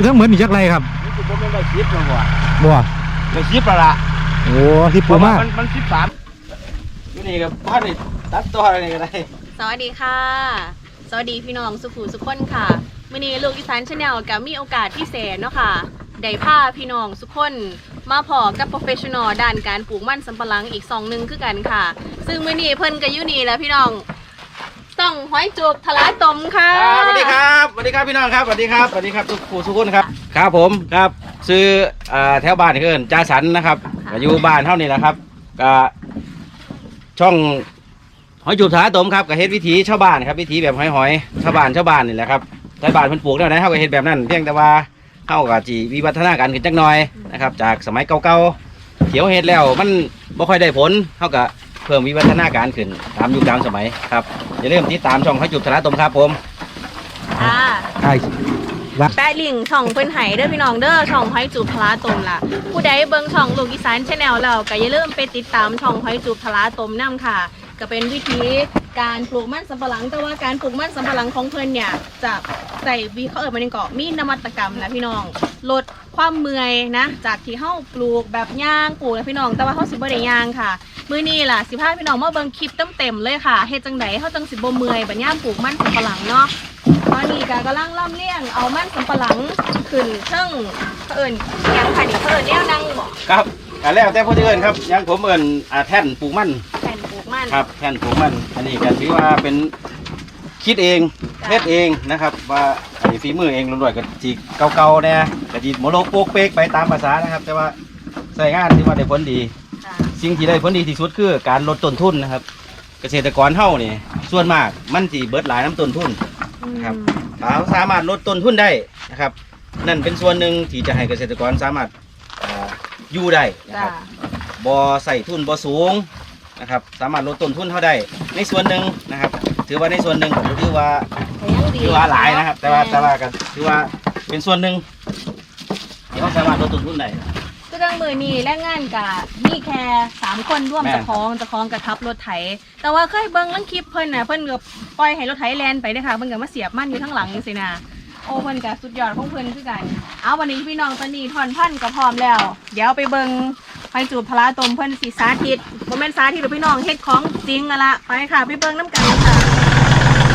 ทั้งทั้งเหมือนนี่จักไรครับนี่คือผมเป็นใบชิปมาบ่บ่ใบชิปและละโอ้ที่ปูมากนมันชิปสามอยู่นี่กับบ้านนี่ตัดตัวอะไรนี่ก็ได้สวัสดีค่ะ สวัสดีพี่น้องสุขุสุขคนค่ะมื่อนี้ลูกอีสานชาแนลกับมีโอกาสพิเศษเนาะค่ะได้พาพี่น้องสุขคนมาพอกับโปรเฟชชั่นอลด้านการปลูกมันสำปะหลังอีกสองหนึ่งคือกันค่ะ ซึ่งมื่อนี้เพิ่นกับยูนี่แหล้วพี่น้อง ต้องห้อยจูบทะลาตมค่ะครับสวัสดีครับสวัสดีครับพี่น้องครับสวัสดีครับสวัสดีครับทุกผู้ทุกคนครับครับผมครับซื้อเอ่อแถวบ้านนี่เกินจ่าสันนะครับก็อยู่บ้านเท่านี้แหละครับก็ช่องหอยจูบถาตมครับกับเฮ็ดวิถีชาวบ้านครับวิถีแบบหอยหอยๆชาวบ้านชาวบ้านนี่แหละครับชาวบ้านเพิ่นปลูกแล้วนะเฮาก็เฮ็ดแบบนั้นเพียงแต่ว่าเฮาก็สิวิวัฒนาการขึ้นจักหน่อยนะครับ จากสมัยเก่าๆเขียวเฮ็ดแล้วมันบ่ค่อยได้ผลเฮาก็เพิ่มวิวัฒนาการขึ้นตามยุคตามสมัยครับอย่าลืมติดตามช่องหอยจูบถาตมครับผมค่ะใช่แปะลิงก์ช่องเพิ่นไห้เด้อพี่น้องเด้อช่องห้อยจูบทะลาตมล่ะ ผู้ใดเบิ่งช่องลูกอีสานชาแนลแล้วก็อย่าลืมไปติดตามช่องห้อยจูบทะลาตมนํค่ะ ก็เป็นวิธีการปลูกมันสำปะหลัง แต่ว่าการปลูกมันสำปะหลังของเพิ่นเนี่ยจะใส่วีเขาเอิญมาในเกาะมีนวัตกรรมนะพี่น้องลดความเมื่อยนะ จากที่เฮาปลูกแบบย่างปลูกนะพี่น้องแต่ว่าเฮาสิบ่ได้ย่างค่ะ มื้อนี้ล่ะสิพาพี่น้องมาเบิ่งคลิปเต็มๆเลยค่ะเฮ็ดจังไดเฮาจังสิบ่เมื่อยบัดย่ามปลูกมันสำปะหลังเนาะตอนนี้ก็กำลังล่ำเลี้ยงเอามันสำปะหลังขึ้นเทิงเขาเอิ้นหยังค่ะนี่เขาเอิ้นแนวนั่งบ่ครับกันแล้วแต่ผู้ที่เอินครับอยังผมเอินอ่าแท่นปลูกมันแผ่นปลูกมัน ครับ แท่นปลูกมันอันนี้ก็ถือว่าเป็นคิดเองจ้ะ เฮ็ดเองนะครับ ว่าอันนี้ฝีมือเองล้วนๆกับจีเก่าๆเนี่ยกับจีโมโลกโปกเป๊กไปตามภาษานะครับ แต่ว่าใส่งานที่ว่าได้ผลดี สิ่งที่ได้ผลดีที่สุดคือการลดต้นทุนนะครับ เกษตรกรเฮานี่ส่วนมากมันสิเบิดหลายน้ำต้นทุนครับถ้าสามารถลดต้นทุนได้นะครับ นั่นเป็นส่วนหนึ่งที่จะให้เกษตรกรสามารถอ่าอยู่ได้นะจ้าครับบอใส่ทุนบอสูงนะครับ สามารถลดต้นทุนเท่าได้ ในส่วนหนึ่งนะครับ ถือว่าในส่วนหนึ่งผมถือว่าแต่ยังดีถือว่าหลายนะครับ แต่ว่าแต่ว่าก็ถือว่าเป็นส่วนหนึ่งที่เขาสามารถลดต้นทุนได้ ก็เรื่องมือนี้แรงงานกับมีแค่สามคนร่วมแม่นเจะคล้าของเจะคล้าของกับทับรถไถ แต่ว่าเคยเบิ้งลังคลิปเพิ่นน่ะเพิ่นก็ปล่อยให้รถไถแลนไปเด้อค่ะเพิ่นก็มาเสียบมันอยู่ทั้งหลังจังซี่นะโอ้เพิ่นก็สุดยอดของเพิ่นคือกัน เอาวันนี้พี่น้องตอนนี้ทอนพันก็พร้อมแล้ว เดี๋ยวไปเบิ่งไปจูบพลาตมเพิ่นสิสาธิตบ่แม่นสาธิตหรือพี่น้องเฮ็ดของจริงอะละไปค่ะไปเบิ่งน้ำกันค่ะ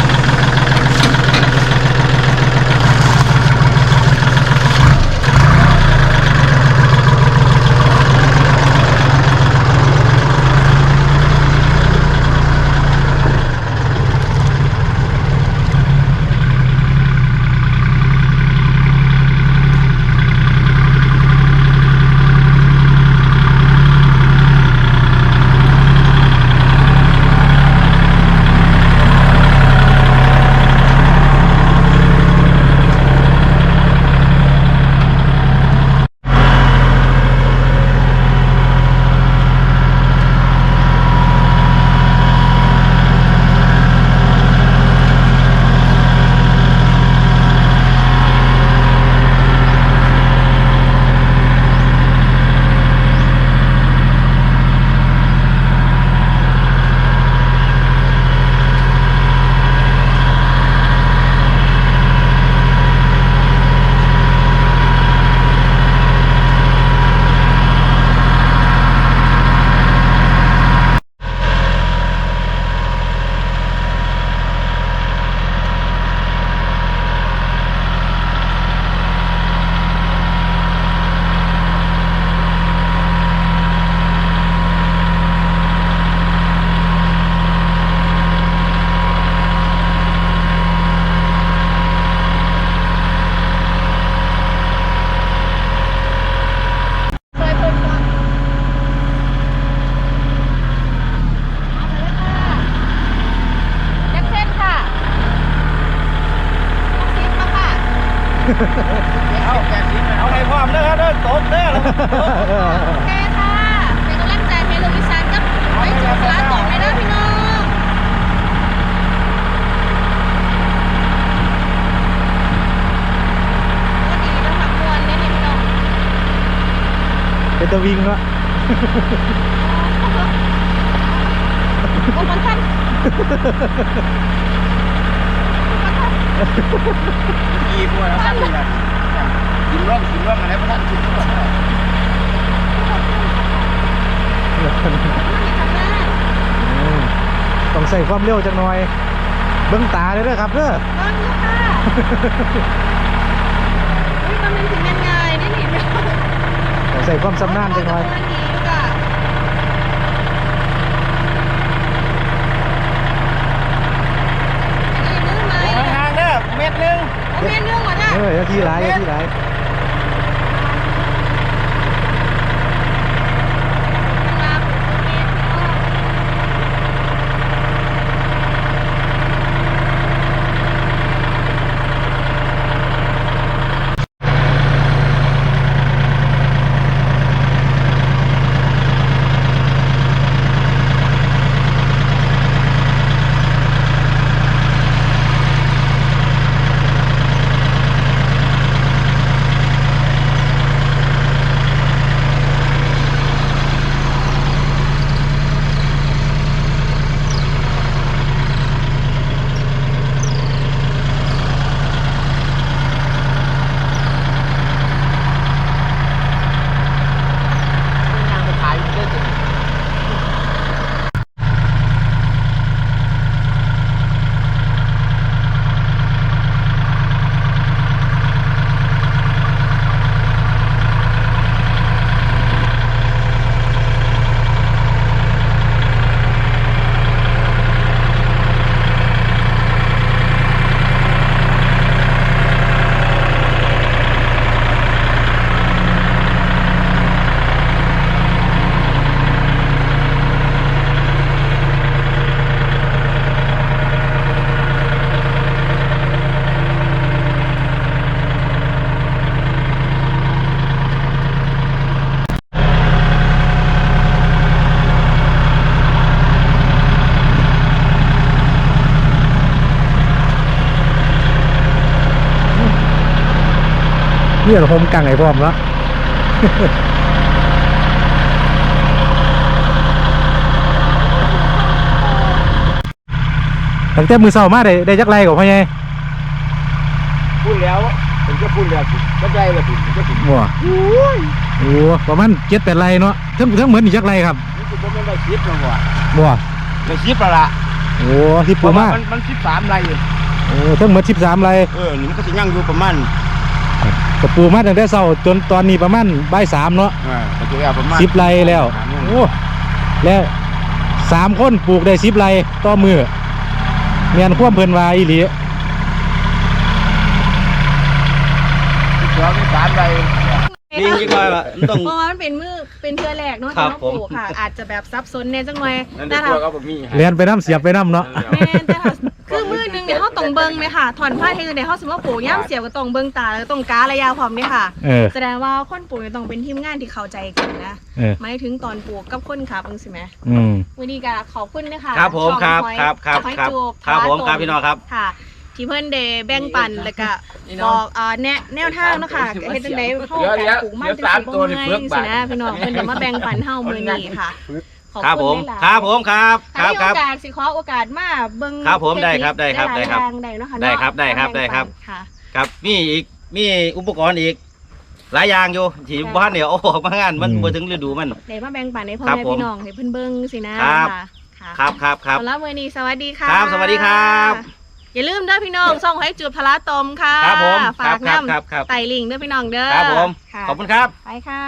เอาแกสิเอาให้พร้อมเด้อครับเด้อตบเด้อแล้วโอเคค่ะเป็นกำลังใจให้ลูกอีสานกับไว้จุดสลาต่อไม่ได้พี่น้องก็ดีแล้วค่ะมวนได้เนี่ยพี่น้องเป็นตัววิ่งวะโอ้มันทัน ยีพวกแล้วครับนี่แหละกินร่องกินร่องอะไรพระท่านกินร่องอืมต้องใส่ความเร็วจังหน่อย เบิ้งตาเลยเด้อครับเด้อเบิ้งลูกค่ะอุ้ยมันเป็นถึงยังไงได้หนิไม่รู้ต้องใส่ความสำนานจังหน่อย มันดีอะนี่นึกไหม ห่างๆเด้อเม็ดหนึง โอ้เมียนเรื่องเหรอเนี่ ยเอออย่าทีหลายอย่าทีหลาย ย่างไปขายอยู่เด้อจ้ะ เนี่ยผมกังไอ้พร้อมแล้วตั้งแต่มือเสามาได้ได้จักไรกับพ่อใหญ่พูดแล้วผมจะพูดแล้วก็ได้แล้วผมก็ถึงว้าโอ้ประมาณเจ็ดแปดไรเนาะทั้งทั้งเหมือนอีกจักไรครับนี่คือผมไม่ได้คิดมาก่อนว้าได้คิดและละโอ้ที่เพปูราะว่ามามันมันคิดสามไรอยู่โอ้ทั้งเหมือนสิบสามไรเออนี่มันก็จะยั่งอยู่ประมาณ กับปูมาตั้งแต่เช้าจนตอนนี้ประมาณบ่ายสามเนาะอ่าก็จะเอาประมาณสิบไรแล้วสามโมงโอ้แล้วสามคนปลูกได้สิบไรต่อมือเมียนควมเพิ่นว่าอีหลี สิบสองสิบสามไร ลิงยังไงล่ะมันต้อง เพราะว่ามันเป็นมือเป็นเทือแรกเนาะครัที่บมาปลูกค่ะ อาจจะแบบซับซ้อนแน่จังหน่อยนั่นแต่เดี๋ยวถ้าตัวก็แบบนี้เรียนไปน้ำเสียบไปน้ำเนาะ แม่นแต่ถ้าคือมือหนึงเนี่ยเขาต้องเบิ่งไหมค่ะถอนผ้าเทเนี่ยเขาสมมติว่าปลูกย่ำเสียบก็ต้องเบิ่งตาแล้วก็ต้องการระยะพร้อมเนี่ยค่ะ เออ แสดงว่าคนปลูกเนี่ยต้องเป็นทีมงานที่เข้าใจกันนะเออ หมายถึงตอนปลูกกับคนขับจังสิแหมอืม วันนี้ก็ขอบคุณนะคะครับผมช่องครับหอยครับครับหอยครับจูบครับผมทาครับพี่น้องครับ ค่ะ ที่เพิ่นเดแบ่งปันแล้วก็บอกเอ่อแนะแนวทางเนาะค่ะเฮ็ดจังได๋เฮาการปลูกมันจังสิบ่เมื่อยจังซี่นะพี่น้องเพิ่นจะมาแบ่งปันเฮามื้อนี้ค่ะขอบครับผคุม ณหลายๆครับผมครับ คถ้ารับมีคโอรับ กาสสิขอโอกาสมาเบิ่งครับผมเทคนิได้ครับได้ครับหลายๆได้ครับทางได้เนาะค่ะได้ครับเนาะได้ครับมาแงได้ครับปันค่ะ ครับมีอีกมีอุปกรณ์อีก หลายอย่างอยู่ที่บ้านเนี่ยโอ้ออกมางานมันอืม บ่ถึงฤดูมัน ได้มาแบ่งปันให้พ่อครับแม่ผมพี่น้องให้เพิ่นเบิ่งสินะครับ ค่ะค่ะครับครับครับ สำหรับมื้อนี้สวัสดีค่ะ ครับสวัสดีครับ อย่าลืมเด้อพี่น้องช่องให้จูบพลาตมค่ะครับผมฝากครับน้ำครับครับไต่ลิงก์เด้อพี่น้องเด้อครับผมค่ะขอบคุณครับ ไปค่ะ